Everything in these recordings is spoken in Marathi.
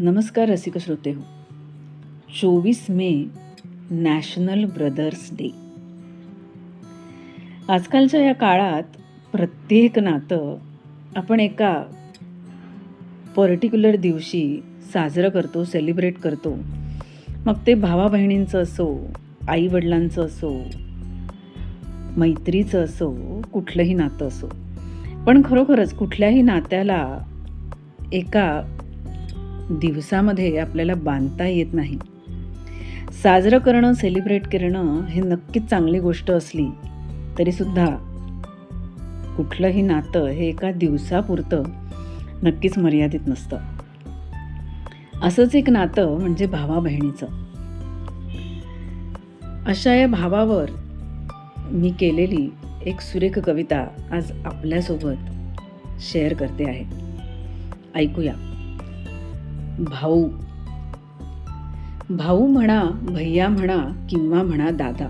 नमस्कार रसिक श्रोते हो. चोवीस मे नॅशनल ब्रदर्स डे आजकालच्या या काळात प्रत्येक नातं आपण एका पर्टिक्युलर दिवशी साजरं करतो सेलिब्रेट करतो. मग ते भावा बहिणींचं असो आईवडिलांचं असो मैत्रीचं असो कुठलंही नातं असो. पण खरोखरच कुठल्याही नात्याला एका दिवसामध्ये आपल्याला बांधता येत नाही. साजरं करणं सेलिब्रेट करणं हे नक्कीच चांगली गोष्ट असली तरीसुद्धा कुठलंही नातं हे एका दिवसापुरतं नक्कीच मर्यादित नसतं. असंच एक नातं म्हणजे भावा बहिणीचं अशा या भावावर मी केलेली एक सुरेख कविता आज आपल्यासोबत शेअर करते आहे. ऐकूया. भाऊ. भाऊ म्हणा भैया म्हणा किंवा म्हणा दादा.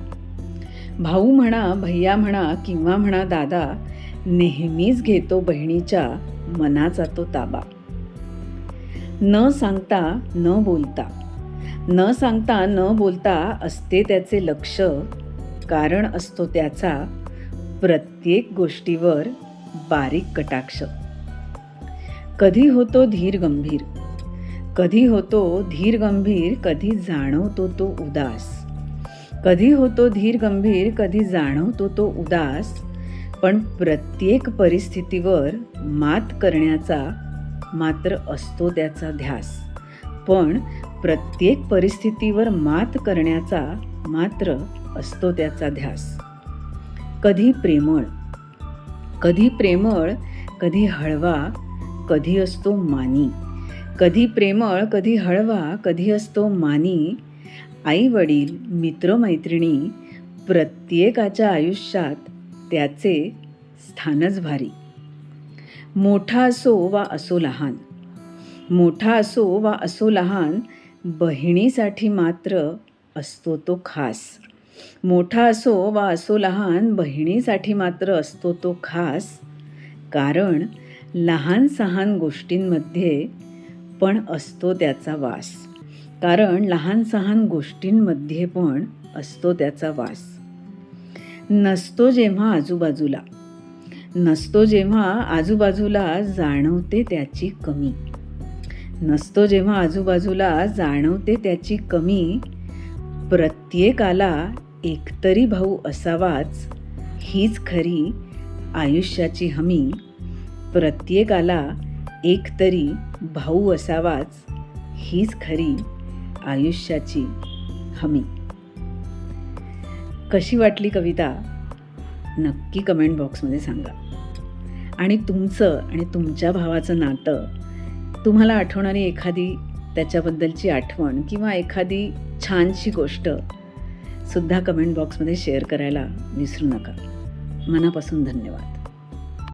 भाऊ म्हणा भैया म्हणा किंवा म्हणा दादा नेहमीच घेतो बहिणीच्या मनाचा तो ताबा. न सांगता न बोलता. न सांगता न बोलता असते त्याचे लक्ष कारण असतो त्याचा प्रत्येक गोष्टीवर बारीक कटाक्ष. कधी होतो धीर गंभीर? कधी होतो धीर गंभीर कधी जाणवतो तो उदास. कधी होतो धीर गंभीर कधी जाणवतो तो उदास. पण प्रत्येक परिस्थितीवर मात करण्याचा मात्र असतो त्याचा ध्यास. पण प्रत्येक परिस्थितीवर मात करण्याचा मात्र असतो त्याचा ध्यास. कधी प्रेमळ कधी प्रेमळ कधी हळवा कधी असतो मानी. कधी प्रेमळ कधी हळवा कधी असतो मानी. आई वडील मित्रमैत्रिणी प्रत्येकाच्या आयुष्यात त्याचे स्थानच भारी. मोठा असो वा असो लहान. मोठा असो वा असो लहान बहिणीसाठी मात्र असतो तो खास. मोठा असो वा असो लहान बहिणीसाठी मात्र असतो तो खास. कारण लहान सहान गोष्टींमध्ये पण असतो त्याचा वास. कारण लहान सहान गोष्टींमध्ये पण असतो त्याचा वास. नसतो जेव्हा आजूबाजूला. नसतो जेव्हा आजूबाजूला जाणवते त्याची कमी. नसतो जेव्हा आजूबाजूला जाणवते त्याची कमी प्रत्येकाला एकतरी भाऊ असावाच हीच खरी आयुष्याची हमी. प्रत्येकाला एकतरी भाऊ असावाच हीच खरी आयुष्याची हमी. कशी वाटली कविता? नक्की कमेंट बॉक्समध्ये सांगा. आणि तुमचं आणि तुमच्या भावाचं नातं तुम्हाला आठवणारी एखादी त्याच्याबद्दलची आठवण किंवा एखादी छानशी गोष्ट सुद्धा कमेंट बॉक्समध्ये शेअर करायला विसरू नका. मनापासून धन्यवाद.